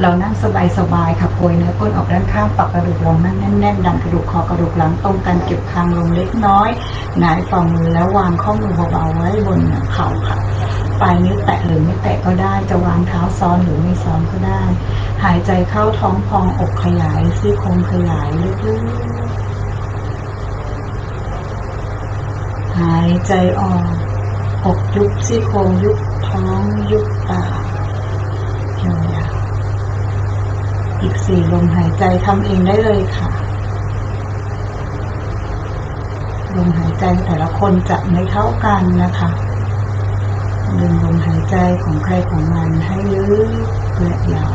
เรานั่งสบายๆค่ะโกยเนื้อก้นออกด้านข้างปรับกระดูกลงนั่งแน่นๆดันกระดูกคอกระดูกหลังตรงกันเก็บคางลงเล็กน้อยหงายฝ่ามือแล้ววางข้อมือเบาๆไว้บนเหนือเข่าค่ะปลายนิ้วแตะหรือไม่แตะก็ได้จะวางเท้าซ้อนหรือไม่ซ้อนก็ได้ หายใจเข้าท้องพองอกขยายซี่โครงขยายลึกๆหายใจออกอกยุบซี่โครงยุบท้องยุบปากยาวๆ อีกสี่ลมหายใจทำเองได้เลยค่ะ ลมหายใจแต่ละคนจะไม่เท่ากันนะคะดึงลมหายใจของใครของมันให้ลึกและยาว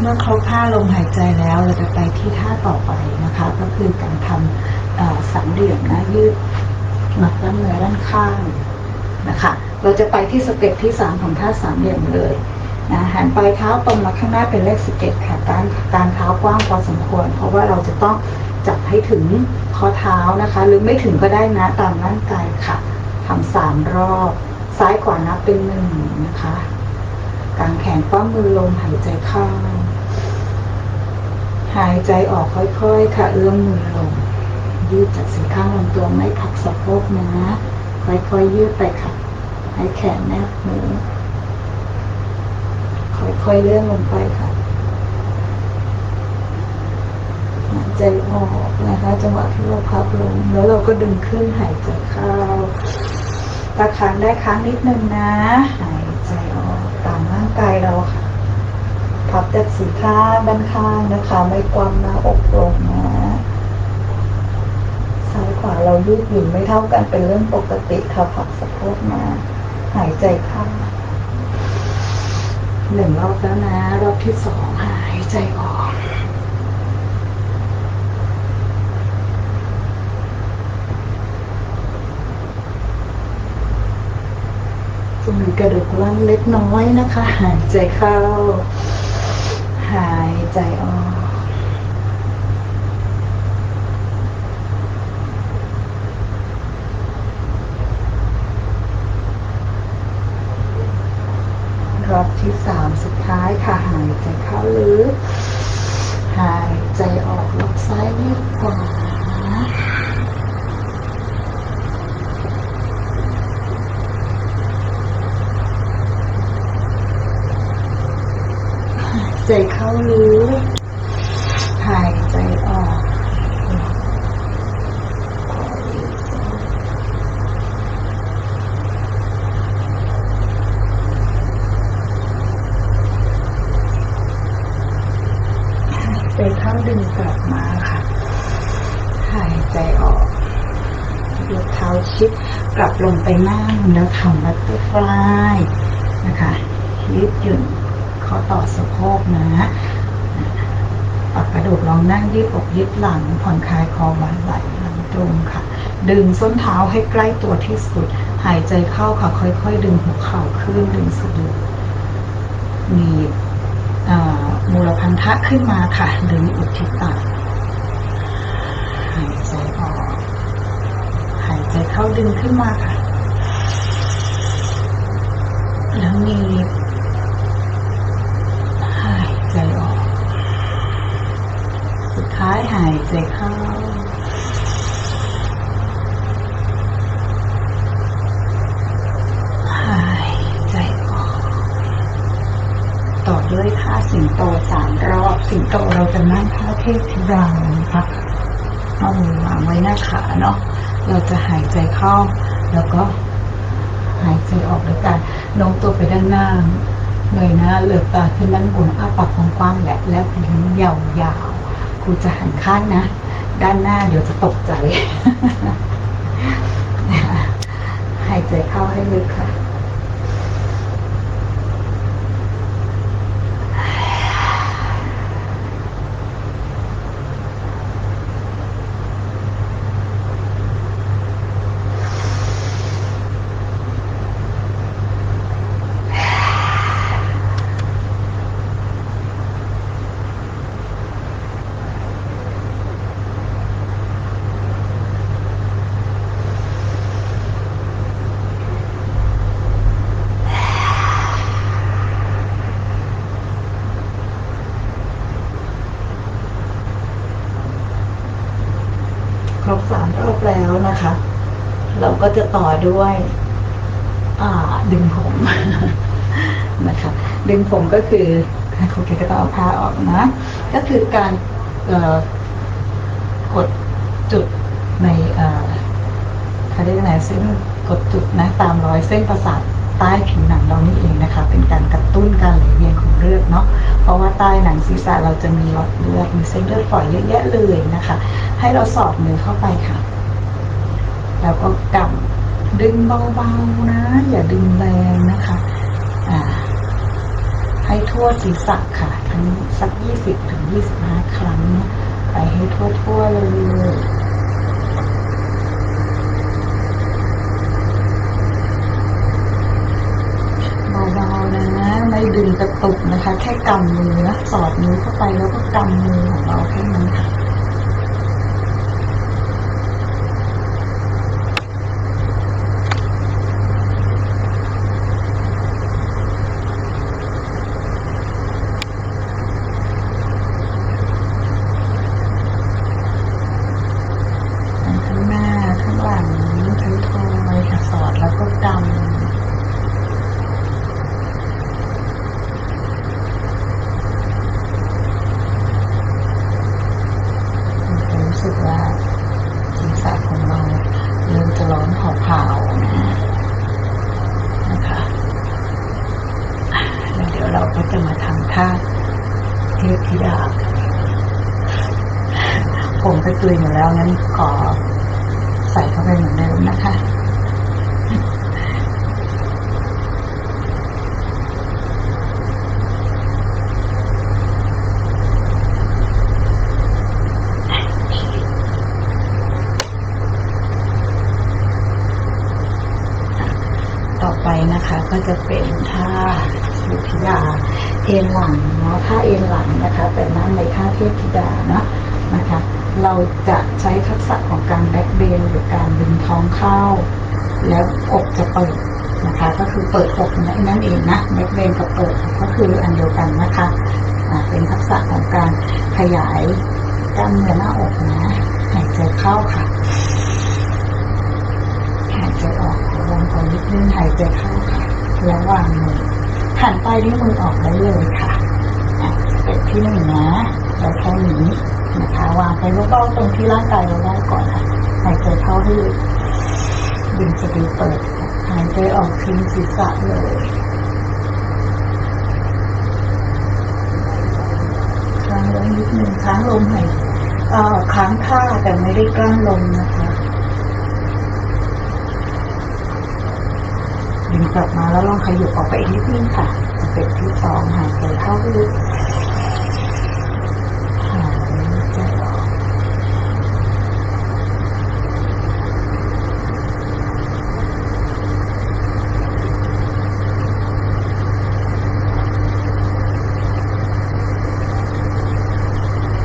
เมื่อ ครบห้าลมหายใจแล้ว เราจะไปที่ท่าต่อไปนะคะ ก็คือการทำสามเหลี่ยมนะยืดหนักด้านเนื้อด้านข้างนะคะ เราจะไปที่สเต็ปที่สามของท่าสามเหลี่ยมเลยนะหันปลายเท้าตรงมาข้างหน้าเป็นเลขสิบเอ็ดค่ะการการเท้ากว้างพอสมควร เพราะว่าเราจะต้องจับให้ถึงข้อเท้านะคะ หรือไม่ถึงก็ได้นะตามร่างกายค่ะทำสามรอบ ซ้ายขวานับเป็นหนึ่งนะคะกางแขนคว้ามือลงหายใจเข้า หายใจออกค่อยๆ ค่ะ เอื้อมมือลง ยืดจากสีข้างลำตัวไม่พักสะโพกนะ ค่อยๆ ยืดไปค่ะ ให้แขนแนบมือ ค่อยๆ เลื่อนลงไปค่ะหายใจออกนะคะ จังหวะที่เราพับลง แล้วเราก็ดึงขึ้นหายใจเข้าตะค้างได้ค้างนิดนึงนะ หายใจออกตามร่างกายเราค่ะ พับจากสีข้างด้านข้างนะคะ ไม่กวำหน้าอกลงนะซ้ายขวาเรายืดหยุ่นไม่เท่ากันเป็นเรื่องปกติค่ะพับสะโพกมา หายใจเข้าหนึ่งรอบแล้วนะ รอบที่สองหายใจออกจะมีกระดูกล่างเล็กน้อยนะคะ หายใจเข้า หายใจออก รอบที่สามสุดท้ายค่ะ หายใจเข้าลึก หายใจออกลบซ้ายยืดขวา หาย ใจเข้าลึกหายใจออกหายใจเข้าดึงกลับมาค่ะ หายใจออกยกเท้าชิดกลับลงไปนั่งแล้วทำบัตเตอร์ฟลายนะคะยืดหยุ่น ข้อต่อสะโพกนะปรับกระดูกลองนั่งยืดอกยืดหลัง ผ่อนคลายคอบ่าไหล่หลังตรงค่ะ ดึงส้นเท้าให้ใกล้ตัวที่สุด หายใจเข้าค่ะ ค่อยๆ ดึงหัวเข่าขึ้นดึงสะดือหนีบมูลพันธะขึ้นมาค่ะ ดึงอุที่ตัดหายใจออก หายใจเข้าดึงขึ้นมาค่ะ แล้วหนีบหายใจออก สุดท้าย หายใจเข้า หายใจออก ต่อด้วยท่าสิงโตสามรอบ สิงโตเราจะนั่งท่าเทพธิดานะคะเอามือวางไว้หน้าขาเนาะ เราจะหายใจเข้า แล้วก็หายใจออกด้วยกันโน้มตัวไปด้านหน้าเงยหน้าเหลือบตาขึ้นด้านบนอ้าปากกว้างๆและแล้วยิ้มยาว ครูจะหันข้างนะ ด้านหน้าเดี๋ยวจะตกใจ หายใจเข้าให้ลึกค่ะ ครบสามรอบแล้วนะคะ เรา ก็จะต่อด้วย อ่า ดึงผมนะคะดึงผมก็คือครูเกก็ต้องเอาผ้าออกนะ ก็คือการเอกดจุดในเอ่อเขาเรียกอะไรเส้นกดจุดนะตามรอยเส้นประสาทใต้ผิวหนังเรานี่เองนะคะ เป็นการกระตุ้นการไหลเวียนของเลือดเนาะเพราะว่าใต้หนังศีรษะเราจะมีหลอดเลือดมีเส้นเลือดฝอยเยอะแยะเลยนะคะ ให้เราสอดมือเข้าไปค่ะ แล้วก็กำดึงเบาๆนะ อย่าดึงแรงนะคะอ่าให้ทั่วศีรษะค่ะ ทั้งสักยี่สิบถึงยี่สิบห้าครั้ง ไปให้ทั่วๆเลยเบาๆนะ ไม่ดึงกระตุกนะคะ แค่กำมือนะสอดมือเข้าไปแล้วก็กำมือของเราแค่นั้นค่ะ ทั้งหน้าข้างหลังทั้งทอยค่ะสอดแล้วก็กำมันจะรู้สึกว่าศีรษะของเราเริ่มจะร้อนเผาๆนะนะคะอะแล้ว เราก็จะมาทำท่าเทพธิดาผมไปตุยอยู่แล้วงั้นขอใส่เข้าไปเหมือนเดิมนะคะต่อไปนะคะก็จะเป็นท่า สุธิดาเอ็นหลังเนาะท่าเอ็นหลังนะคะแต่นั่งในท่าเทพธิดาเนาะนะคะเราจะใช้ทักษะของการแบ็คเบนหรือการดึงท้องเข้า แล้วอกจะเปิดนะคะก็คือเปิดอกนั่นเองนะแบ็คเบนกับเปิดก็คืออันเดียวกันนะคะเป็นทักษะของการขยายกล้ามเนื้อหน้าอกนะหายใจเข้าค่ะหายใจออกลงก่อนนิดนึงหายใจเข้าค่ะแล้ววางมือ หันปลายนิ้วมือออกได้เลยค่ะอะสเต็ปที่หนึ่งนะแล้วแค่นี้นะคะวางไปเบาๆตรงที่ร่างกายเราได้ก่อนค่ะหายใจเข้าให้ลึกดึงสติเปิดหายใจออกทิ้งศีรษะเลยค้างลมนิดนึงค้างลมหายเอ่อค้างท่าแต่ไม่ได้กลั้นลมนะคะ ดึงกลับมาแล้วลองขยับออกไปอีกนิดนึงค่ะสเต็ปที่สองหายใจเข้าลึกหายใจออก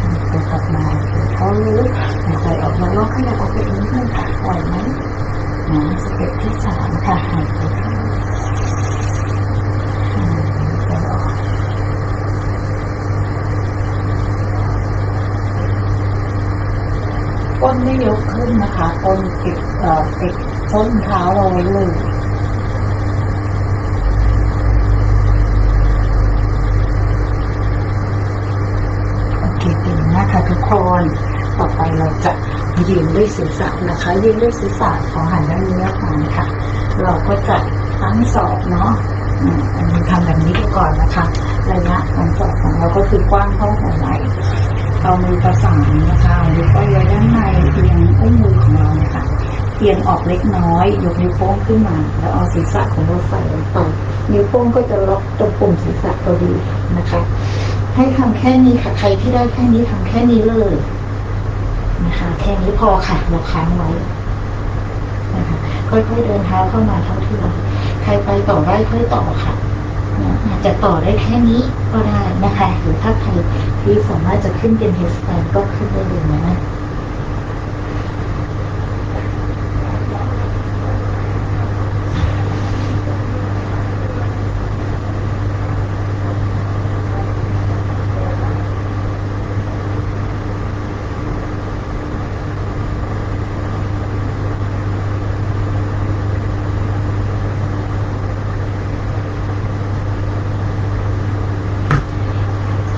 หายใจกลับมาหายใจเข้าลึกหายใจออกมาลองขยับออกไปอีกนิดนึงค่ะไหวไหมนะสเต็ปที่สามค่ะหายใจเข้า ก้นไม่ยกขึ้นนะคะก้นติดเอ่อติดต้นเท้าเอาไว้เลยโอเคดีนะคะทุกคน ต่อไปเราจะยืนด้วยศีรษะนะคะยืนด้วยศีรษะขอหันด้านนี้ออกมาค่ะ เราก็จะทั้งสอบเนาะอันนี้ทำแบบนี้ไปก่อนนะคะ ระยะทั้งสอบของเราก็คือกว้างเท่าหัวไหล่ เอามือประสานนะคะเอานิ้วก้อยไว้ด้านในเอียงอุ้งมือของเราเนี่ยค่ะเอียงออกเล็กน้อย ยกนิ้วโป้งขึ้นมา แล้วเอาศีรษะของเราใส่ลงไปนิ้วโป้งก็จะล็อกตรงปุ่มศีรษะพอดีนะคะ ให้ทำแค่นี้ค่ะ ใครที่ได้แค่นี้ทำแค่นี้เลยนะคะ แค่นี้พอค่ะเราค้างไว้นะคะค่อยๆเดินเท้าเข้ามาเท่าที่เราใครไปต่อได้ค่อยต่อค่ะ อาจจะต่อได้แค่นี้ก็ได้นะคะหรือถ้าใครที่สามารถจะขึ้นเป็นเฮสแตนก็ขึ้นได้เลยนะ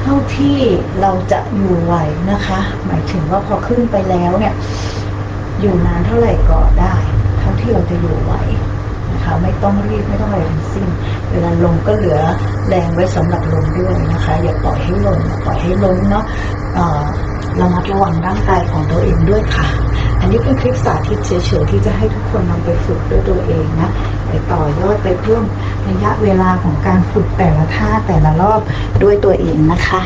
เท่าที่ เราจะอยู่ไหวนะคะ หมายถึงว่าพอขึ้นไปแล้วเนี่ย อยู่นานเท่าไหร่ก็ได้ เท่าที่เราจะอยู่ไหวนะคะ ไม่ต้องรีบไม่ต้องอะไรทั้งสิ้น เวลาลงก็เหลือแรงไว้สำหรับลงด้วยนะคะ อย่าปล่อยให้ลงอย่าปล่อยให้ล้มเนาะเระมัดระวังร่างกายของตัวเองด้วยค่ะ อันนี้เป็นคลิปสาธิตเฉยๆที่จะให้ทุกคนนำไปฝึกด้วยตัวเองนะไปต่อยอดไปเพิ่มระยะเวลาของการฝึกแต่ละท่าแต่ละรอบด้วยตัวเองนะคะ